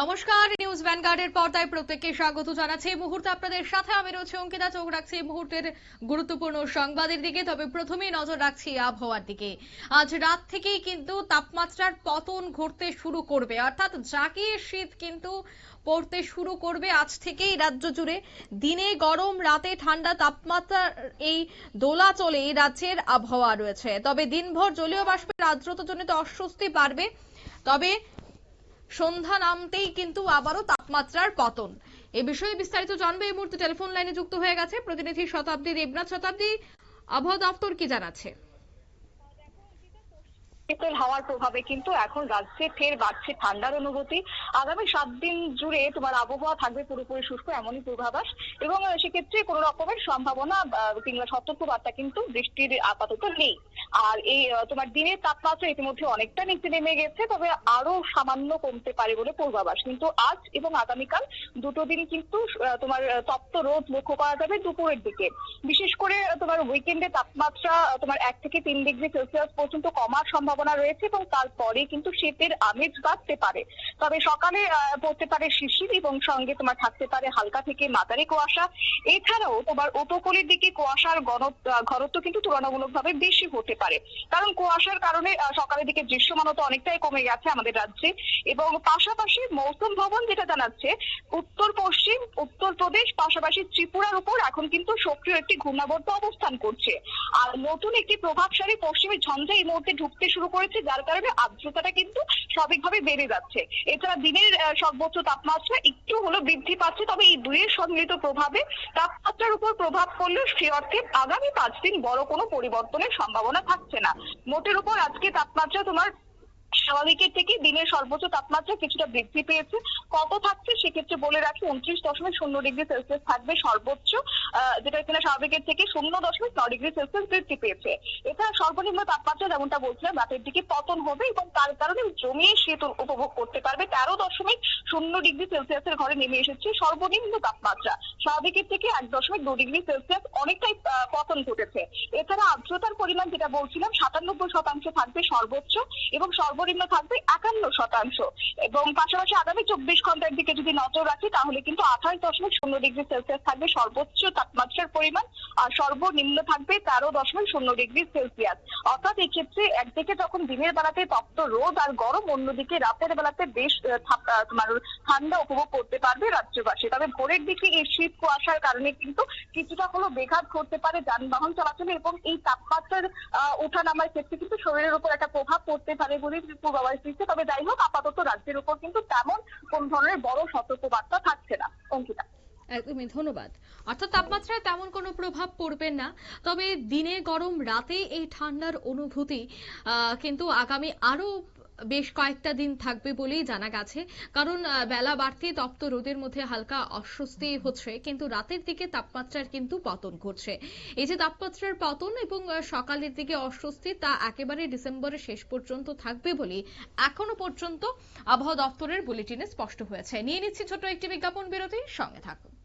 নমস্কার, নিউজ ভ্যানগার্ডের পর্দায় প্রত্যেককে স্বাগত জানাচ্ছি। এই মুহূর্তে আপনাদের সাথে আমি রয়েছে অঙ্কিতা, চোখ রাখছি এই মুহূর্তের গুরুত্বপূর্ণ সংবাদের দিকে, তবে প্রথমেই নজর রাখছি আবহাওয়ার দিকে। আজ রাত থেকেই কিন্তু তাপমাত্রার পতন ঘটতে শুরু করবে। অর্থাৎ জাকিয়ে শীত কিন্তু পড়তে শুরু করবে আজ থেকেই রাজ্য জুড়ে। দিনে গরম, রাতে ঠান্ডা তাপমাত্রার এই দোলাচলে এই রাজ্যের আবহাওয়া রয়েছে। তবে দিনভর জলীয় বাষ্পের আর্দ্রতাজনিত অস্বস্তি বাড়বে। তবে সন্ধ্যা নামতেই কিন্তু আবারও তাপমাত্রার পতন। এ বিষয়ে বিস্তারিত জানবে এই মুহূর্তে টেলিফোন লাইনে যুক্ত হয়ে গেছে প্রতিনিধি শতাব্দী দেবনাথ শতাব্দী। আবহাওয়া দপ্তর কি জানাচ্ছে? শীতল হাওয়ার প্রভাবে কিন্তু এখন রাজ্যে ফের বাড়ছে ঠান্ডার অনুভূতি। আগামী সাত দিন জুড়ে তোমার আবহাওয়া থাকবে পুরোপুরি শুষ্ক, এমনই পূর্বাভাস। এবং সেক্ষেত্রে কোনো রকমের সম্ভাবনা কিংবা সতর্কবার্তা কিন্তু বৃষ্টির আপাতত নেই। আর এই তোমার দিনের তাপমাত্রা ইতিমধ্যে অনেকটা নিচে নেমে গেছে, তবে আরও সামান্য কমতে পারে বলে পূর্বাভাস। কিন্তু আজ এবং আগামীকাল দুটো দিন কিন্তু তোমার তপ্ত রোদ লক্ষ্য করা যাবে দুপুরের দিকে। বিশেষ করে তোমার উইকেন্ডে তাপমাত্রা তোমার এক থেকে তিন ডিগ্রি সেলসিয়াস পর্যন্ত কমার সম্ভাবনা রয়েছে এবং তারপরে কিন্তু শীতের আমেজ বাড়তে পারে। তবে সকালে পড়তে পারে শিশির এবং সঙ্গে তোমার থাকতে পারে হালকা থেকে মাঝারি কুয়াশা। এছাড়াও তোমার উপকূলের দিকে কুয়াশার ঘনত্ব কিন্তু তুলনামূলকভাবে বেশি হতে পারে। কারণ কুয়াশার কারণে সকালের দিকে দৃশ্যমানতা অনেকটাই কমে গেছে আমাদের রাজ্যে এবং পাশাপাশি মৌসুম ভবন যেটা জানাচ্ছে, উত্তর পশ্চিম উত্তরপ্রদেশ পাশাপাশি ত্রিপুরার উপর এখন কিন্তু সক্রিয় একটি ঘূর্ণাবর্ত অবস্থান করছে। আর নতুন একটি প্রভাবশালী পশ্চিমী ঝঞ্ঝা এই মুহূর্তে ঢুকতে শুরু করেছে, যার কারণে আর্দ্রতাটা কিন্তু স্বাভাবিকভাবে বেড়ে যাচ্ছে। এছাড়া দিনের সর্বোচ্চ তাপমাত্রা একটু হলো বৃদ্ধি পাচ্ছে, তবে এই দুইয়ের সম্মিলিত প্রভাবে তাপমাত্রার উপর প্রভাব পড়লেও সে অর্থে আগামী পাঁচ দিন বড় কোনো পরিবর্তনের সম্ভাবনা থাকছে না। মোটের উপর আজকে তাপমাত্রা তোমার স্বাভাবিকের থেকে দিনের সর্বোচ্চ তাপমাত্রা কিছুটা বৃদ্ধি পেয়েছে। কত থাকছে সেক্ষেত্রে বলে রাখি উনত্রিশ দশমিক শূন্য ডিগ্রি সেলসিয়াস থাকবে সর্বোচ্চ যেটা কিনা স্বাভাবিকের থেকে শূন্য দশমিক নয় ডিগ্রি সেলসিয়াস বৃদ্ধি পেয়েছে। এছাড়া সর্বনিম্ন তাপমাত্রা যেমনটা বলছিলাম, রাতের দিকে পতন হবে এবং তার কারণে জমিয়ে শীত উপভোগ করতে পারবে। তেরো দশমিক শূন্য ডিগ্রি সেলসিয়াসের ঘরে নেমে এসেছে সর্বনিম্ন তাপমাত্রা। স্বাভাবিকের থেকে এক দশমিক দু ডিগ্রি সেলসিয়াস অনেকটাই পতন ঘটেছে। এছাড়া পরিমাণ যেটা বলছিলাম, সাতানব্বই শতাংশ থাকবে সর্বোচ্চ এবং সর্বনিম্ন থাকবে একান্ন শতাংশ। এবং পাশাপাশি আগামী চব্বিশ ঘণ্টার দিকে যদি নজর রাখি, তাহলে কিন্তু আঠাশ দশমিক শূন্য ডিগ্রি সেলসিয়াস থাকবে সর্বোচ্চ তাপমাত্রার পরিমাণ আর সর্বনিম্ন থাকবে তেরো দশমিক শূন্য ডিগ্রি সেলসিয়াস। অর্থাৎ এক্ষেত্রে একদিকে যখন দিনের বেলাতে তপ্ত রোদ আর গরম, অন্যদিকে রাতের বেলাতে বেশ তোমার ঠান্ডা উপভোগ করতে পারবে রাজ্যবাসী। তবে ভোরের দিকে এই শীত কুয়াশার কারণে কিন্তু কিছুটা হলো বেঘাত ঘটতে পারে যানবাহন চলাচলে এবং এই তাপমাত্রার আহ, ওঠানামার ক্ষেত্রে কিন্তু শরীরের উপর একটা প্রভাব পড়তে পারে বলে পূর্বাভাস দিচ্ছে। তবে যাই হোক আপাতত রাজ্যের উপর কিন্তু তেমন কোন ধরনের বড় সতর্কবার্তা থাকছে না। অঙ্কিতা। একদমই ধন্যবাদ। অর্থাৎ তাপমাত্রায় তেমন কোনো প্রভাব পড়বে না। তবে দিনে গরম রাতে এই ঠান্ডার অনুভূতি কিন্তু আগামী আরও বেশ কয়েকটা দিন থাকবে বলেই জানা গেছে। কারণ বেলা বাড়তে তপ্ত রোদের মধ্যে হালকা অস্বস্তি হচ্ছে, কিন্তু রাতের দিকে তাপমাত্রার কিন্তু পতন ঘটছে। এই যে তাপমাত্রার পতন এবং সকালের দিকে অস্বস্তি, তা একেবারে ডিসেম্বরের শেষ পর্যন্ত থাকবে বলে এখনও পর্যন্ত আবহাওয়া দপ্তরের বুলেটিনে স্পষ্ট হয়েছে। নিয়ে নিচ্ছি ছোট একটি বিজ্ঞাপন বিরতি, সঙ্গে থাকুন।